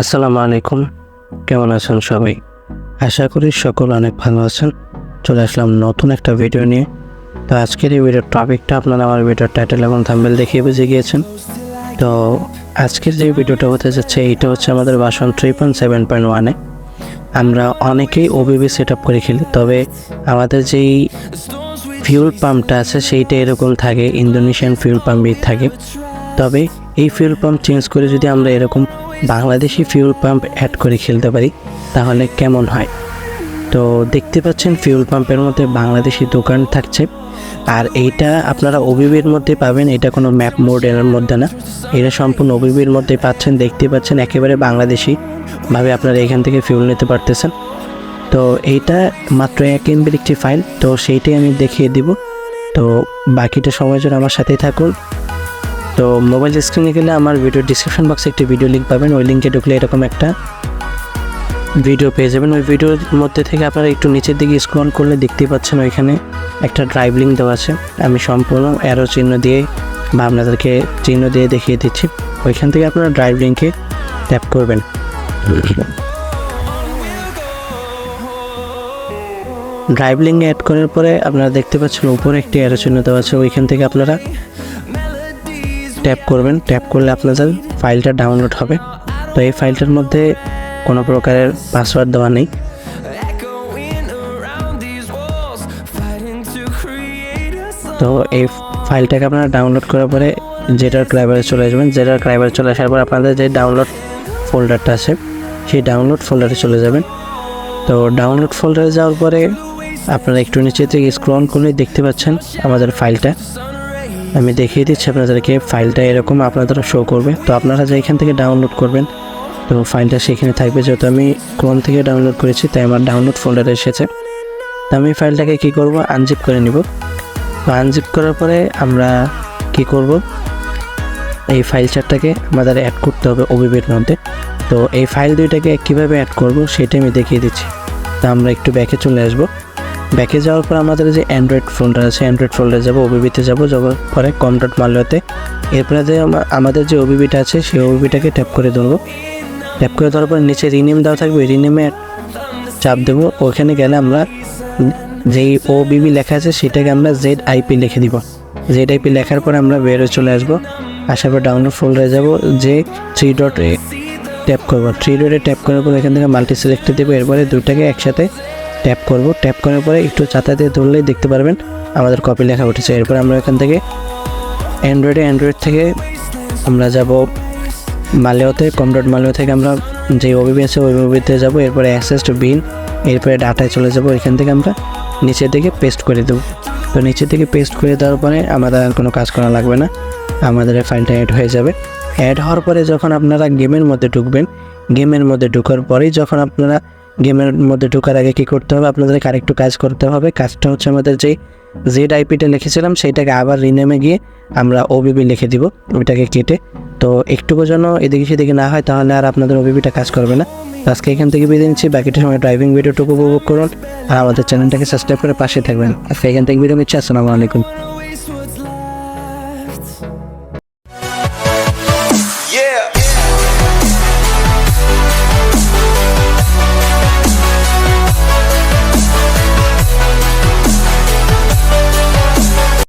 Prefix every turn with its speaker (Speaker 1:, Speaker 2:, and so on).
Speaker 1: আসসালামু আলাইকুম। কেমন আছেন সবাই? আশা করি সকল অনেক ভালো আছেন। চলে আসলাম নতুন একটা ভিডিও নিয়ে। তো আজকের এই ভিডিওর টপিকটা আপনারা আমার ভিডিওর টাইটেল এবং থাম্বেল দেখিয়ে বুঝে গিয়েছেন। তো আজকের যে ভিডিওটা হতে যাচ্ছে এইটা হচ্ছে আমাদের বাসন থ্রি পয়েন্ট সেভেন পয়েন্ট ওয়ানে আমরা অনেকেই ওবিবি সেট আপ করে খেলি, তবে আমাদের যেই ফিউল পাম্পটা আছে, সেইটা এরকম থাকে ইন্দোনেশিয়ান ফিউল পাম্পই থাকে। তবে এই ফিউল পাম্প চেঞ্জ করে যদি আমরা এরকম বাংলাদেশি ফিউল পাম্প অ্যাড করে খেলতে পারি, তাহলে কেমন হয়? তো দেখতে পাচ্ছেন ফিউল পাম্পের মধ্যে বাংলাদেশি দোকান থাকছে। আর এইটা আপনারা ওবিবির মধ্যে পাবেন, এটা কোনো ম্যাপ মোডের মধ্যে না। এটা সম্পূর্ণ ওবিবির মধ্যে পাচ্ছেন, দেখতে পাচ্ছেন, একেবারে বাংলাদেশি ভাবে আপনারা এখান থেকে ফিউল নিতে পারতেছেন। তো এইটা মাত্র এক এমবির একটি ফাইল তো সেইটাই আমি দেখিয়ে দিব। তো বাকিটা সময় জন্য আমার সাথেই থাকুন। তো মোবাইল স্ক্রিনে গেলে আমার ভিডিও ডিসক্রিপশন বক্সে একটি ভিডিও লিঙ্ক পাবেন। ওই লিঙ্কে ঢুকলে এরকম একটা ভিডিও পেয়ে যাবেন। ওই ভিডিওর মধ্যে থেকে আপনারা একটু নিচের দিকে স্ক্রল করলে দেখতেই পাচ্ছেন ওইখানে একটা ড্রাইভ লিঙ্ক দেওয়া আছে। আমি সম্পূর্ণ অ্যারো চিহ্ন দিয়ে বা আপনাদেরকে চিহ্ন দিয়ে দেখিয়ে দিচ্ছি। ওইখান থেকে আপনারা ড্রাইভ লিঙ্কে ট্যাপ করবেন। ড্রাইভ লিঙ্ক অ্যাড করার পরে আপনারা দেখতে পাচ্ছেন উপরে একটি অ্যারো চিহ্ন দেওয়া আছে। ওইখান থেকে আপনারা ট্যাপ করবেন। ট্যাপ করলে আপনাদের ফাইলটা ডাউনলোড হবে। তো এই ফাইলটার মধ্যে কোনো প্রকারের পাসওয়ার্ড দেওয়া নেই. তো এই ফাইলটাকে আপনারা ডাউনলোড করার পরে জেটার ক্রাইবারে চলে আসবেন জেটার ক্রাইবারে চলে আসার পর আপনাদের যে ডাউনলোড ফোল্ডারটা আছে, সেই ডাউনলোড ফোল্ডারে চলে যাবেন। তো ডাউনলোড ফোল্ডারে যাওয়ার পরে আপনারা একটু নিচে থেকে স্ক্রল করলে দেখতে পাচ্ছেন আমাদের ফাইলটা আমি দেখিয়ে দিচ্ছি আপনাদেরকে ফাইলটা এরকম আপনাদের শো করবে। তো আপনারা যে এখান থেকে ডাউনলোড করবেন, তো ফাইলটা সেখানে থাকবে। যেহেতু আমি ক্রোম থেকে ডাউনলোড করেছি, তাই আমার ডাউনলোড ফোল্ডারে এসেছে। তো আমি ফাইলটাকে কী করব? আনজিপ করে নিব। তো আনজিপ করার পরে আমরা কি করব? এই ফাইল চারটাকে আমাদের অ্যাড করতে হবে ওবিবির মধ্যে। তো এই ফাইল দুইটাকে কীভাবে অ্যাড করব সেটা আমি দেখিয়ে দিচ্ছি। তো আমরা একটু ব্যাকে চলে আসব। ব্যাকে যাওয়ার পর আমাদের যে অ্যান্ড্রয়েড ফোনটা আছে অ্যান্ড্রয়েড ফোল্ডারে যাব ওবিবিতে যাব যাওয়ার পরে কম ডট মাল্যতে। এরপরে যে আমাদের যে ওবিবিটা আছে, সেই ওবিবিটাকে ট্যাপ করে ধরবো। ট্যাপ করে দেওয়ার পর নিচে রিনেম দেওয়া থাকবে রিনেমে চাপ দেবো। ওখানে গেলে আমরা যেই ও বিবি লেখা আছে, সেটাকে আমরা জেড আইপি লিখে দিব। জেড আইপি লেখার পর আমরা বেরো চলে আসব। আসার পর ডাউনলোড ফোল্ডারে যাব, যে থ্রি ডট ট্যাপ করব। থ্রি ডটে ট্যাপ করার পর এখান থেকে মাল্টি সিলেক্টে দেবো। এরপরে দুটাকে একসাথে ট্যাপ করব। ট্যাপ করার পরে একটু চাতাতে ধরলেই দেখতে পারবেন আমাদের কপি লেখা উঠেছে। এরপর আমরা এখান থেকে অ্যান্ড্রয়েডে অ্যান্ড্রয়েড থেকে আমরা যাব মালেওতে কম ডট মালেও থেকে আমরা যে ওবিবি আছে ওই ওবিতে যাব। এরপরে অ্যাক্সেস টু বিন এরপরে ডাটায় চলে যাব। এখান থেকে আমরা নিচের দিকে পেস্ট করে দেবো। তো নিচের দিকে পেস্ট করে দেওয়ার পরে আমাদের আর কোনো কাজ করা লাগবে না। আমাদের ফাইলটা অ্যাড হয়ে যাবে। অ্যাড হওয়ার পরে যখন আপনারা গেমের মধ্যে ঢুকবেন গেমের মধ্যে ঢোকার পরেই যখন আপনারা গেমের মধ্যে ঢোকার আগে কী করতে হবে? আপনাদেরকে আরেকটু কাজ করতে হবে। কাজটা হচ্ছে আমাদের যেই জেড আইপিটা লিখেছিলাম, সেইটাকে আবার রিনেমে গিয়ে আমরা ওবিবি লিখে দিব, ওইটাকে কেটে। তো একটুকু যেন এদিকে সেদিকে না হয়, তাহলে আর আপনাদের ওবিবিটা কাজ করবে না। আজকে এখান থেকে বিদায় নিচ্ছি। বাকিটা সময় ড্রাইভিং ভিডিওটুকু উপভোগ করুন। আর আমাদের চ্যানেলটাকে সাবস্ক্রাইব করে পাশে থাকবেন। আজকে এখান থেকে বিদায় নিচ্ছি। আসসালামু আলাইকুম.